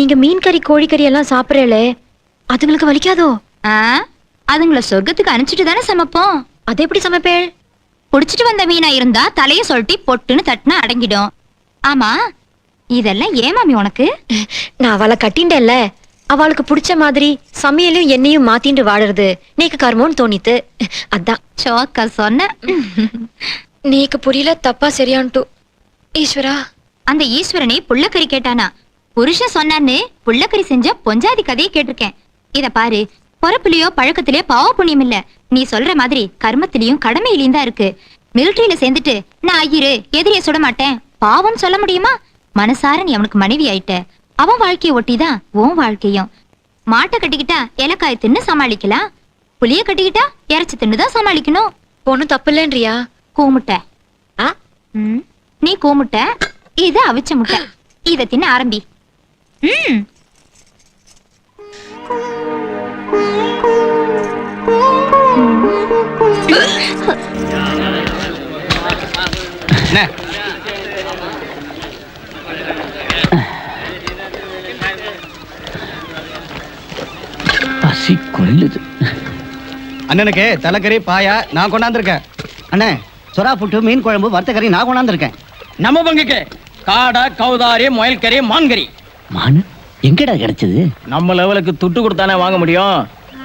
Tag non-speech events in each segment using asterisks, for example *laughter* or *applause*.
நீங்க மீன் கறி கோழிக்கறி எல்லாம் சாப்பிடறே அதுங்களுக்கு வலிக்காதோ? அதுங்கள சொர்க்கத்துக்கு அனுப்பிச்சிட்டு தானே சமைப்போம். அது எப்படி சமைப்பேள்? புடிச்சிட்டு வந்த மீனா இருந்தா தலைய சொல்லிட்டு பொட்டுன்னு தட்டுனா அடங்கிடும். ஆமா இதெல்லாம் ஏன் மாமி உனக்கு? நான் அவளை கட்டிண்டேன்ல. அவளுக்கு பிடிச்ச மாதிரி சமையலும் எண்ணெயும் மாத்திண்டு வாழறது நீக்கு கர்மோன்னு தோணித்து. அதான். சோக்கா சொன்ன. நீக்கு புரியல தப்பா சரியான்ட்டு. ஈஸ்வரா. அந்த ஈஸ்வரனே புள்ளக்கறி கேட்டானா? புருஷன் சொன்னான்னு புள்ளக்கறி செஞ்ச பொஞ்சாதி கதையை கேட்டிருக்கேன். இத பாரு பொறப்புலயோ பழக்கத்திலயோ பாவ புண்ணியம் இல்ல. நீ சொல்ற மாதிரி கர்மத்திலயும் கடமையிலயும் தான் இருக்கு. மிலிட்டரியில சேர்ந்துட்டு நான் ஐயரு எதிரியை சுட மாட்டேன். பாவம் சொல்ல முடியுமா? மனசார நீ அவனுக்கு மனைவி ஆயிட்ட. அவன் வாழ்க்கைய ஒட்டிதான் உன் வாழ்க்கையும். மாட்டை கட்டிக்கிட்டா இலக்காய் தின்னு சமாளிக்கலாம். புளிய கட்டிக்கிட்டா இறைச்சி தின்னு தான் சமாளிக்கணும் ஒன்னும் தப்பு இல்லைன்றியா கூமுட்டை நீ கூமுட்டை இது அவிச்ச முட்டை. இத தின்ன ஆரம்பி. பசி கொல்லுது அண்ணனுக்கு தலைக்கறி பாயா நான் கொண்டாந்துருக்கேன். அண்ணே சொரா புட்டு மீன் குழம்பு வறுத்தக்கறி நான் கொண்டாந்துருக்கேன். நம்ம பங்குக்கு. காடை கௌதாரி முயல்கறி மான்கறி. மானு எங்கடா கிடைச்சது? நம்ம லெவலுக்கு துட்டு கொடுத்தானே வாங்க முடியும்.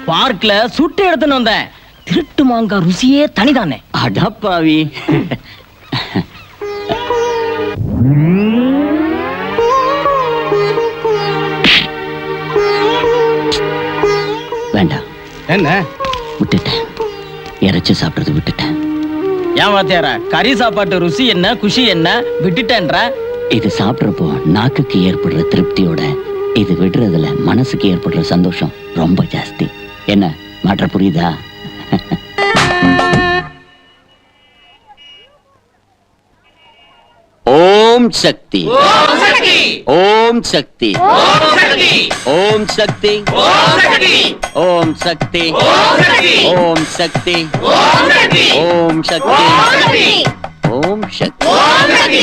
பார்க்ல சுட்டு எடுத்துன்னு வந்தேன். திருட்டு மாங்காய் ருசியே தனிதானே. அடப்பாவி வேண்டாம் என்ன? விட்டுட்டேன். இறைச்சி சாப்பிட்றது விட்டுட்டேன். ஏன் வாத்தியார கறி சாப்பாட்டு ருசி என்ன குஷி என்ன? விட்டுட்டேன்ற. இது சாப்பிட்றப்போ நாக்குக்கு ஏற்படுற திருப்தியோட இது விடுறதுல மனசுக்கு ஏற்படுற சந்தோஷம் ரொம்ப ஜாஸ்தி. என்ன மாற்ற புரியுதா? ஓம் சக்தி. ஓம் சக்தி. ஓம் சக்தி. ஓம் சக்தி. ஓம் சக்தி. ஓம் சக்தி. ஓம் சக்தி. ஓம் சக்தி.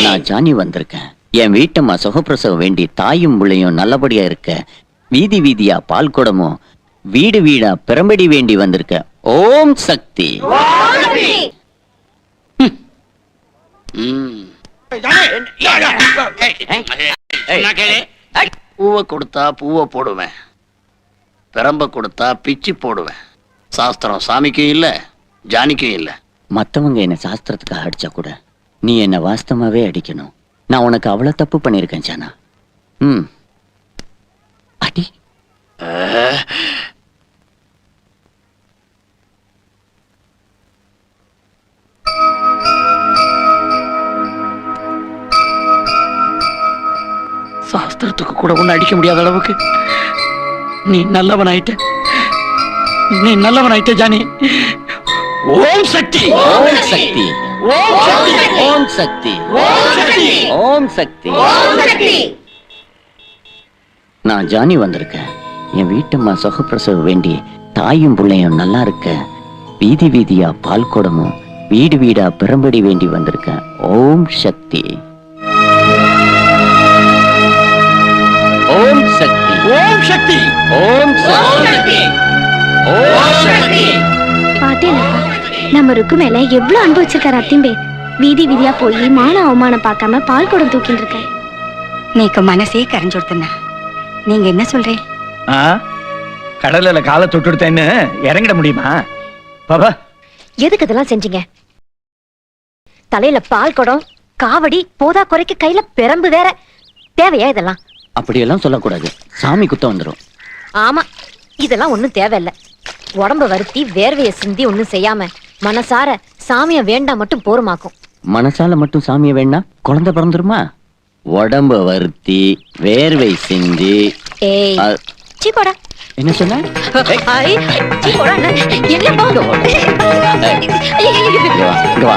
நான் ஜானி வந்திருக்கேன். என் வீட்டம்மா சுகப்பிரசவம் வேண்டி தாயும் பிள்ளையும் நல்லபடியா இருக்க வீதி வீதியா பால் குடமும் வீடு வீடா பிரம்படி வேண்டி வந்திருக்க. ஓம் சக்தி. பூவை கொடுத்தா பூவை போடுவேன். பிரம்ப கொடுத்தா பிச்சு போடுவேன். சாஸ்திரம் சாமிக்கும் இல்ல ஜானிக்கும் இல்லை. மத்தவங்க என்ன சாஸ்திரத்துக்காக அடிச்சா கூட நீ என்ன வாஸ்தவமாவே அடிக்கணும். நான் உனக்கு அவ்வளவு தப்பு பண்ணிருக்கேன் ஜானா ம். அடி. சாஸ்திரத்துக்கு கூட ஒண்ணு அடிக்க முடியாத அளவுக்கு நீ நல்லவன் ஆயிட்ட நீ நல்லவன் ஆயிட்ட ஜானி. ஓம் சக்தி ஓம் சக்தி ஓம் சக்தி ஓம் சக்தி நான் ஜானி வந்திருக்கேன் என் வீட்டம்மா சுகப்பிரசவ வேண்டி தாயும் பிள்ளையும் நல்லா இருக்க வீதி வீதியா பால் குடமும் வீடு வீடா பெரும்படி வேண்டி வந்திருக்கேன் ஓம் சக்தி ஓம் சக்தி ஓம் சக்தி ஓம் சக்தி ஓம் சக்தி பாத்தேனப்பா நம்ம ருக்கு மேல எவ்வளவு அன்பு வச்சிருக்காரு அத்திம்பே. வீதி வீதியா போய் மான அவமானம் பார்க்காம பால் குடம் தூக்கிட்டு இருக்க. நீக்கு மனசே கரைஞ்சுடுத்துண்ணா நீங்க என்ன சொல்றே? ஆ? கடல்ல காலை தொட்டுடுத்தேன்னு இறங்கிட முடியுமா? பாபா. எதுக்கு இதெல்லாம் செஞ்சீங்க? தலையில பால் குடம் காவடி போதா குறைக்கு கையில பெரம்பு வேற. தேவையா இதெல்லாம்? அப்படியெல்லாம் சொல்லக்கூடாது. சாமி குத்தம் வந்துடும் ஆமா இதெல்லாம் ஒண்ணும் தேவையில்ல. உடம்ப வருத்தி வேர்வைய சிந்தி ஒண்ணும் செய்யாம மனசார சாமிய வேண்டாம் மட்டும் போருமாக்கும் மனசால மட்டும் சாமியை வேணா குழந்தை பிறந்துருமா உடம்ப வருத்தி வேர்வை சிந்தி ஏய் அ- சீ போடா என்ன சொன்ன ஐ, சீ போடா அண்ணா. என்ன பா ஐயோ, ஐயோ, ஐயோ, இங்க வா, இங்க வா.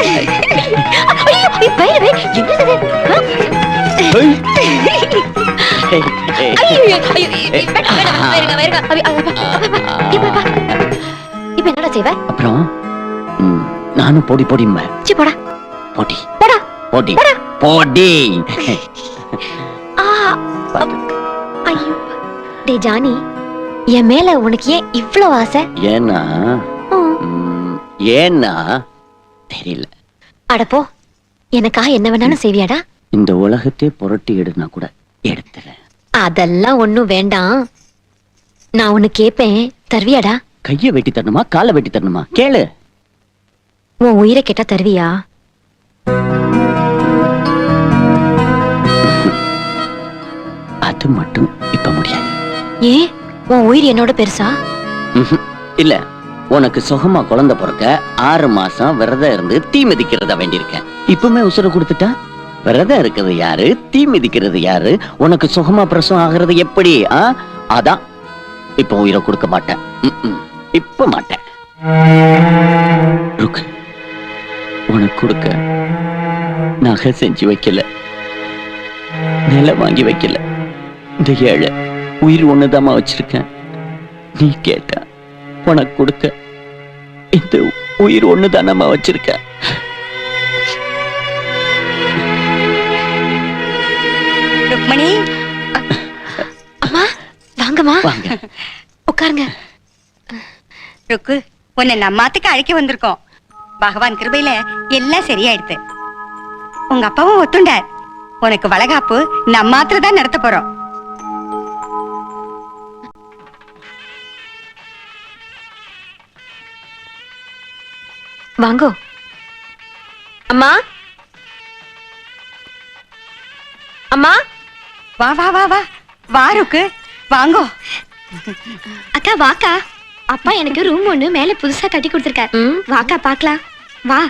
ஐயோ, ஐயோ, பைரவே, என்னது இது? ஆ? ஏய், ஏய். ஐயோ, ஐயோ, ஐயோ, வேண்டாம், வேண்டாம், வேறுங்க, இப்ப, இப்ப. இப்ப என்னடா செய்வ அப்புறம் நானும் போடி போடிம்பேன் சீ போடா. போடி. போடா. போடி. போடி. ஆ டே ஜானி என் மேல உனக்கு ஏன் இவ்ளோ ஆசை? ஏன்னா ஏன்னா தெரியல. அடப்போ எனக்காக என்ன வேணாலும் செய்வியாடா? இந்த உலகத்தை புரட்டி எடுனா கூட எடுத்துறேன். அதெல்லாம் ஒண்ணும் வேண்டாம். நான் ஒண்ணு கேப்பேன். தருவியாடா? கைய வெட்டி தரணுமா? காலை வெட்டி தரணுமா? கேளு. உன் உயிரை கேட்டா தருவியா? அது மட்டும் இப்ப முடியாது. ஏன் உன் உயிர் என்னோட பெருசா. இல்ல உனக்கு சுகமா குழந்தை பிறக்க ஆறு மாசம் விரதம் இருந்து தீ மிதிக்கிறதா வேண்டியிருக்கேன். இப்பவுமே உசுர கொடுத்துட்டா? விரதம் இருக்கிறது யாரு? தீ மிதிக்கிறது யாரு? உனக்கு சுகமா பிரசவம் ஆகிறது எப்படி? ஆ? அதான். இப்ப உயிரை கொடுக்க மாட்டேன். இப்ப மாட்டேன். உனக்கு கொடுக்க நகை செஞ்சு வைக்கல. நிலம் வாங்கி வைக்கல. இந்த ஏழை உயிர் ஒண்ணுதாம்மா வச்சிருக்கேன்? நீ கேட்ட உனக்கு கொடுக்க இந்த உயிர் ஒண்ணுதானம்மா வச்சிருக்கேன்? வாங்கம்மா. வாங்க. *laughs* உட்காருங்க. ருக்கு உன்னை நம்மாத்துக்கு அழைக்க வந்திருக்கோம். பகவான் கிருபையில எல்லாம் சரியாயிடுது. உங்க அப்பாவும் ஒத்துண்டார். உனக்கு வளகாப்பு தான் நடத்த போறோம். வாங்கோ. அம்மா? அம்மா? வா வா வா வா. வா ருக்கு. வாங்கோ. அக்கா வாக்கா. அப்பா எனக்கு ரூம் ஒண்ணு மேல புதுசா கட்டி கொடுத்துருக்காரு. வாக்கா பார்க்கலாம். வா.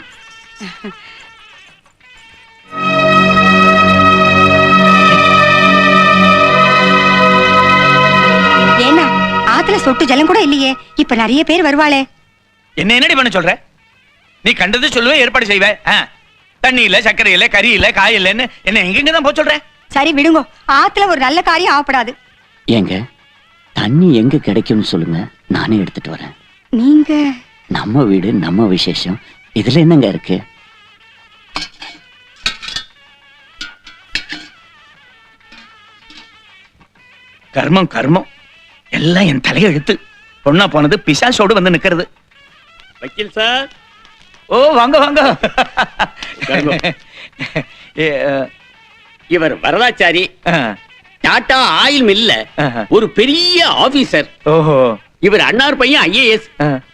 ஏன்னா ஆத்துல சொட்டு ஜலம் கூட இல்லையே. இப்ப நிறைய பேர் வருவாளே. என்ன என்னடி பண்ண சொல்ற? நீ கண்டது சொல்லுவே ஏற்பாடு செய்வ. தண்ணி இல்ல சர்க்கரை இல்ல கறி இல்ல காய் இல்லன்னு என்ன எங்கெங்க தான் போக சொல்ற? சரி விடுங்கோ. ஆத்துல ஒரு நல்ல காரியம் ஆகப்படாது. ஏங்க தண்ணி எங்க கிடைக்கும்னு சொல்லுங்க நானே எடுத்துட்டு வரேன். நீங்க? நம்ம வீடு நம்ம விசேஷம். இதுல என்னங்க இருக்கு? கர்மம் கர்மம். எல்லாம் என் தலையெழுத்து பொண்ணா போனது பிசாசோடு வந்து நிக்கிறது. வக்கீல் சார். ஓ வாங்க வாங்க. இவர் வரதாச்சாரி ஆ, டாடா ஆயில் மில்ல. ஒரு பெரிய ஆபீசர். ஓஹோ. இவர் அன்னார் பையன் ஐஏஎஸ்.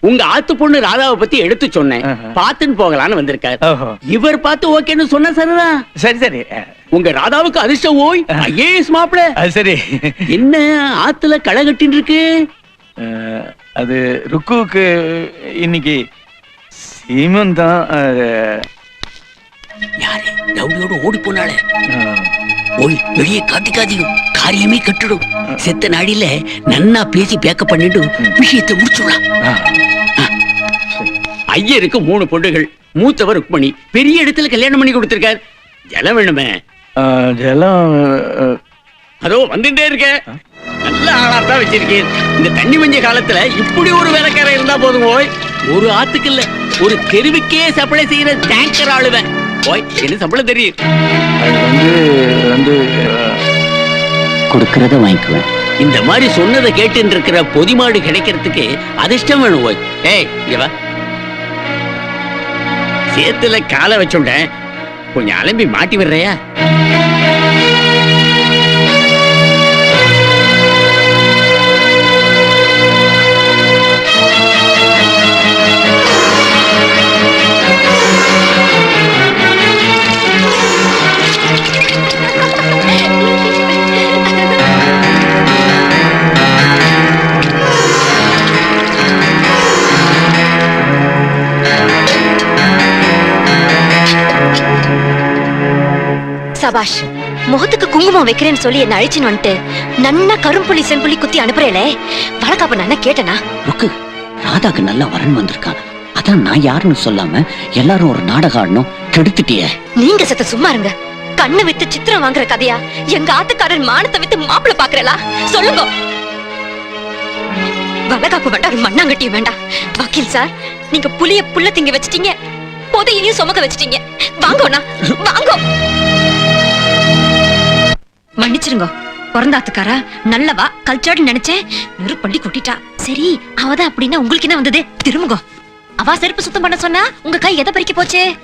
உங்க ஆத்து பொண்ணு ராதாவை பத்தி எடுத்து சொன்னேன். பாத்துன்னு போகலான்னு வந்திருக்காரு. இவர் பார்த்து ஓகேன்னு சொன்ன சரிதான் சரி சரி. உங்க ராதாவுக்கு அதிர்ஷ்டம் ஓய் ஐஏஎஸ் மாப்பிள. சரி. என்ன ஆத்துல களை கட்டின்னு இருக்கு? அது ருக்குவுக்கு இன்னைக்கு சீமந்தம் அது, யாரு? ஓடி போனாலே ஓய் வெளியே காட்டிக்காதீங்க காரியமே கட்டுடும். செத்த நாடியில நன்னா பேசி பேக்க பண்ணிட்டு விஷயத்தை முடிச்சுடலாம். ஐயருக்கு மூணு பொண்ணுகள் மூத்தவர் ருக்மணி பெரிய இடத்துல கல்யாணம் பண்ணி கொடுத்திருக்கார். ஜலம் வேணுமே. ஜலம் அதோ வந்துட்டே இருக்க. நல்ல ஆளா தான் வச்சிருக்கேன். இந்த தண்ணி மஞ்ச காலத்துல இப்படி ஒரு வேலைக்காரன் இருந்தா போதும் ஓய். ஒரு ஆத்துக்கு இல்ல. ஒரு தெருவுக்கே சப்ளை செய்யற டேங்கர் ஆளுவன். ஓய் என்ன சம்பளம் தெரியும். அது வந்து வந்து கொடுக்கறத வாங்கிக்குவேன். இந்த மாதிரி சொன்னதை கேட்டு இருக்கிற பொதிமாடு கிடைக்கிறதுக்கு அதிர்ஷ்டம் வேணும் ஓய் ஏய் இங்க சேத்துல காலை வச்சுட்டேன் கொஞ்சம் அலம்பி மாட்டி விடுறியா? குங்குமம் வைக்கிறேன்னு சொல்லி என்ன அழிச்சுன்னு வந்துட்டு நன்னா கரும்புள்ளி செம்புள்ளி குத்தி அனுப்புறேளே வழக்காப்ப நான் கேட்டனா? ருக்கு ராதாக்கு நல்ல வரன் வந்திருக்கான் அதான் நான் யாருன்னு சொல்லாம எல்லாரும் ஒரு நாடகம் ஆடணும் கெடுத்துட்டியே. நீங்க செத்த சும்மா இருங்க. கண்ணு வித்து சித்திரம் வாங்குற கதையா? எங்க ஆத்துக்காரர் மானத்தை வித்து மாப்பிள பாக்குறலா? சொல்லுங்க. வளகாப்பு வேண்டாம் மண்ணாங்கட்டியும் வேண்டாம். வக்கீல் சார் நீங்க புலிய புல்ல திங்க வச்சிட்டீங்க. புதையையும் சுமக்க வச்சிட்டீங்க. வாங்கோண்ணா வாங்கோ. மன்னிச்சிருங்க. பிறந்தாத்துக்காரா நல்லவா கல்ச்சர்டு நினைச்சேன். நெருப்பள்ளி கொட்டிட்டா. சரி அவதான் அப்படின்னா உங்களுக்கு என்ன வந்தது? திரும்புங்க. அவ செருப்பு சுத்தம் பண்ண சொன்னா உங்க கை எதை பறிக்க போச்சு?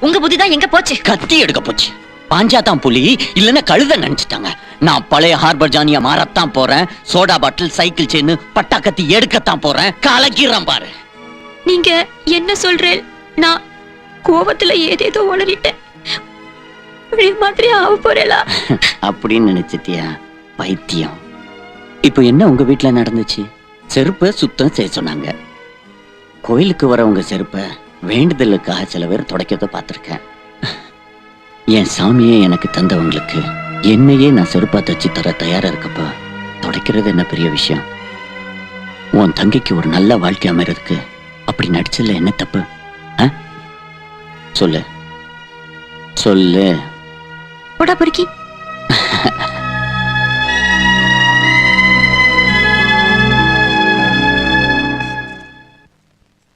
உங்க புத்திதான் எங்க போச்சு? கத்தி எடுக்க போச்சு. பாஞ்சாதான் புலி இல்லைன்னா கழுத நினைச்சிட்டாங்க. நான் பழைய ஹார்பர் ஜானியா மாறத்தான் போறேன். சோடா பாட்டில் சைக்கிள் செயின் பட்டா கத்தி எடுக்கத்தான் போறேன். கலக்கிறேன் பாரு. நீங்க என்ன சொல்றேன் நான் கோபத்துல ஏதேதோ உளறிட்டேன். இப்படி மாதிரி ஆக போறேலா. *laughs* அப்படின்னு நினைச்சிட்டியா? பைத்தியம். இப்போ என்ன உங்க வீட்டுல நடந்துச்சு? செருப்பை சுத்தம் செய்ய சொன்னாங்க. கோயிலுக்கு வரவங்க செருப்பை வேண்டுதலுக்காக சில பேர் துடைக்கிறத பார்த்துருக்கேன். என் சாமியை எனக்கு தந்தவங்களுக்கு என்னையே நான் செருப்பா தச்சு தர தயாரா இருக்கப்போ துடைக்கிறது என்ன பெரிய விஷயம்? உன் தங்கைக்கு ஒரு நல்ல வாழ்க்கை அமைறதுக்கு அப்படி நடிச்சதுல என்ன தப்பு? ஆ? சொல்லு. சொல்லு. போடா பொறுக்கி.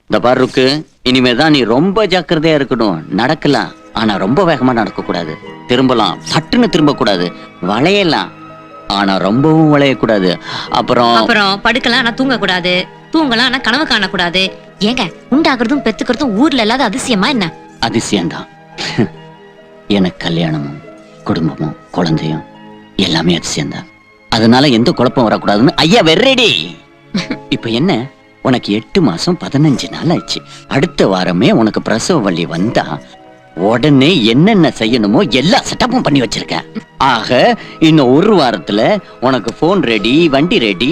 இந்த பாரு ருக்கு இனிமே தான் நீ ரொம்ப ஜாக்கிரதையா இருக்கணும். நடக்கலாம் ஆனா ரொம்ப வேகமா நடக்க கூடாது திரும்பலாம் சட்டுன்னு திரும்ப கூடாது வளையலாம் ஆனா ரொம்பவும் வளையக்கூடாது. அப்புறம் அப்புறம் படுக்கலாம் ஆனா தூங்க கூடாது தூங்கலாம் ஆனா கனவு காணக்கூடாது. ஏங்க உண்டாக்குறதும் பெத்துக்கிறதும் ஊர்ல இல்லாத அதிசயமா என்ன? அதிசயம்தான். *laughs* எனக்கு கல்யாணமும். குடும்பமும் குழந்தையும் எல்லாமே அதிசயம்தான் அதனால எந்த குழப்பம் வரக்கூடாதுன்னு ஐயா வெர்ரெடி *laughs* இப்ப என்ன? உனக்கு எட்டு மாசம் பதினஞ்சு நாள் ஆச்சு. அடுத்த வாரமே உனக்கு பிரசவ வலி வந்தா உடனே என்னென்ன செய்யணுமோ எல்லா செட்டப்பும் பண்ணி வச்சிருக்கேன் ஆக இன்னும் ஒரு வாரத்துல உனக்கு போன் ரெடி வண்டி ரெடி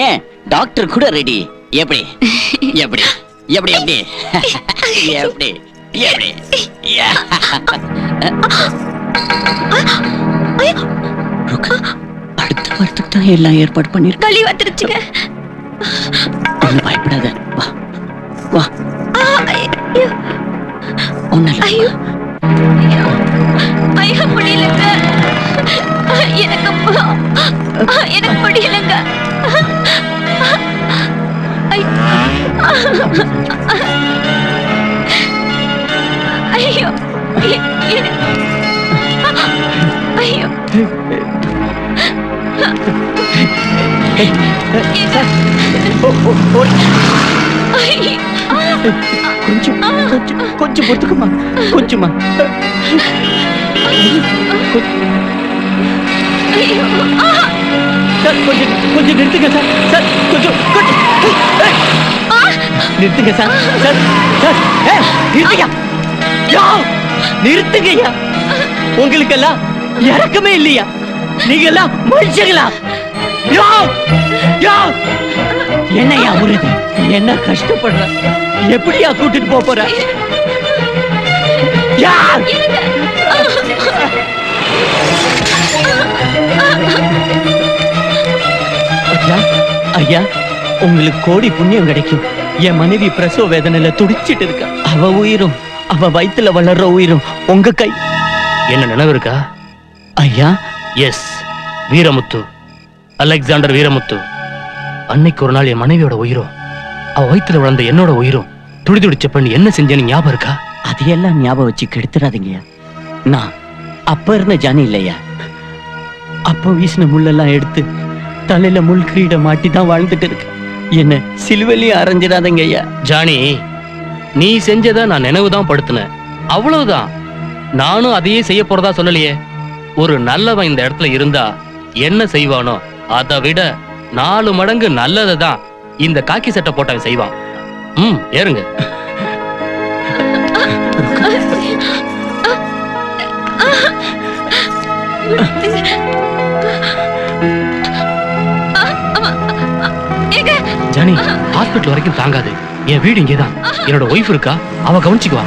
ஏன் டாக்டர் கூட ரெடி எப்படி? எப்படி? எப்படி? எப்படி? *laughs* எப்படி? எப்படி? *laughs* அடுத்த வாரத்துக்கு தான் எல்லாம் ஏற்பாடு பண்ணிருக்கேன் களி வந்துருச்சுங்க. ஒண்ணு பயப்படாத. வா. வா. இல்ல. ஐயோ. ஐயோ. முடியலங்க. எனக்கு எனக்கு முடியலங்க. ஐயோ. எ- எ- ஐயோ ஐயோ கொஞ்சம் கொஞ்சம் கொஞ்சம் பொறுத்துக்குமா கொஞ்சமா? சார் கொஞ்சம் கொஞ்சம் நிறுத்துங்க சார். சார் கொஞ்சம் கொஞ்சம். நிறுத்துங்க சார். சார் சார் ஏய், நிறுத்துங்க. நிறுத்துங்கய்யா உங்களுக்கெல்லாம் இறக்கமே இல்லையா? நீங்க எல்லாம் மனுஷங்களா என்னையா உறுதி என்ன கஷ்டப்படுற? எப்படியா கூட்டிட்டு போப் போற? யார்? ஐயா ஐயா உங்களுக்கு கோடி புண்ணியம் கிடைக்கும். என் மனைவி பிரசவ வேதனையில துடிச்சிட்டு இருக்கா. அவ உயிரும் அவ வயித்துல வளர்ற உயிரும் உங்க கை. என்ன நினைவு இருக்கா? ஐயா? எஸ் வீரமுத்து. அலெக்சாண்டர் வீரமுத்து. அன்னைக்கு ஒரு நாள் என் மனைவியோட உயிரும் அவ வயித்துல வளர்ந்த என்னோட உயிரும் துடி துடிச்ச பண்ணி என்ன செஞ்சேன்னு ஞாபகம் இருக்கா? அதையெல்லாம் ஞாபகம் வச்சு கெடுத்துறாதீங்கய்யா நான் அப்ப இருந்த ஜானி இல்லையா அப்ப வீசின முள்ளெல்லாம் எடுத்து தலையில முள் கிரீட மாட்டி தான் வாழ்ந்துட்டு இருக்கு. என்ன சிலுவையிலையும் அரைஞ்சிடாதீங்க ஐயா. ஜானி நீ செஞ்சதை நான் நினைவுதான் படுத்தினேன். அவ்வளவுதான். நானும் அதையே செய்ய போறதா சொல்லலையே. ஒரு நல்லவன் இந்த இடத்துல இருந்தா என்ன செய்வானோ அதை விட நாலு மடங்கு நல்லதை தான் இந்த காக்கி சட்டை போட்டவன் செய்வான். ம் ஏறுங்க. ஜானி ஹாஸ்பிட்டல் வரைக்கும் தாங்காது. என் வீடு இங்கேதான். என்னோட ஒய்ஃப் இருக்கா? அவ கவனிச்சுக்குவா.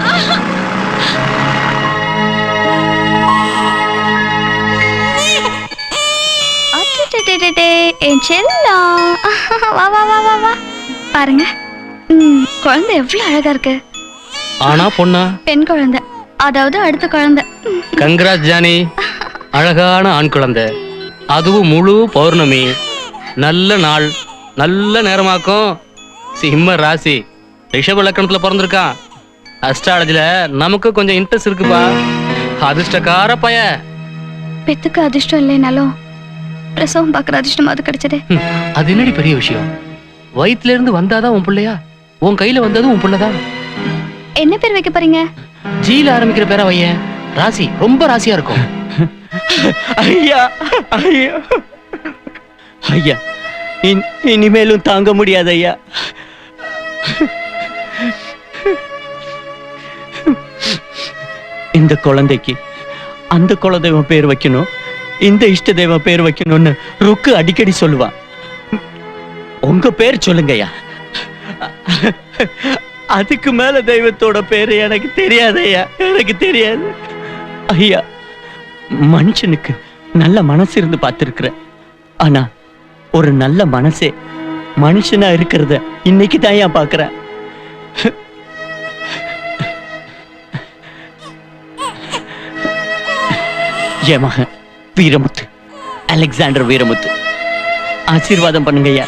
என் செல்லம் வா வா வா வா வா. பாருங்க. ம், குழந்தை எவ்வளவு அழகா இருக்கு. ஆனா பொண்ணா? பெண் குழந்தை. அதாவது அடுத்த குழந்தை. ம், கங்கராஜ் ஜானி. அழகான ஆண் குழந்தை. அதுவும் முழு பௌர்ணமி. நல்ல நாள். நல்ல நேரமாக்கும். சிம்ம ராசி. ரிஷப லக்கணத்துல பிறந்திருக்கான் அஸ்ட்ராலஜில நமக்கு கொஞ்சம் இன்ட்ரெஸ்ட் இருக்குப்பா. அதிர்ஷ்டக்கார பய பெத்துக்கு அதிர்ஷ்டம் இல்லைனாலும் பிரசவம் பார்க்குற அதிர்ஷ்டம் அது கிடைச்சதே. அது என்னடி பெரிய விஷயம்? வயித்துல இருந்து வந்தாதான் உன் பிள்ளையா? உன் கையில வந்ததும் உன் பிள்ளைதான். என்ன பேர் வைக்க போறீங்க? ஜீல ஆரம்பிக்கிற பேரா வையன் ராசி ரொம்ப ராசியா இருக்கும். ஐயா ஐயா. ஐயா இன்- இனிமேலும் தாங்க முடியாது ஐயா. இந்த குழந்தைக்கு அந்த குலதெய்வம் பேர் வைக்கணும். இந்த இஷ்ட தெய்வம் பேர் வைக்கணும்னு ருக்கு அடிக்கடி சொல்லுவா. உங்க பேர் சொல்லுங்கய்யா. அதுக்கு மேல தெய்வத்தோட பேரு எனக்கு தெரியாது ஐயா எனக்கு தெரியாது. ஐயா மனுஷனுக்கு நல்ல மனசு இருந்து பார்த்திருக்கிறேன் ஆனா ஒரு நல்ல மனசே மனுஷனா இருக்கிறத இன்னைக்கு தான் ஏன் பாக்குறேன் என் மகன் வீரமுத்து. அலெக்சாண்டர் வீரமுத்து. ஆசீர்வாதம் பண்ணுங்க ஐயா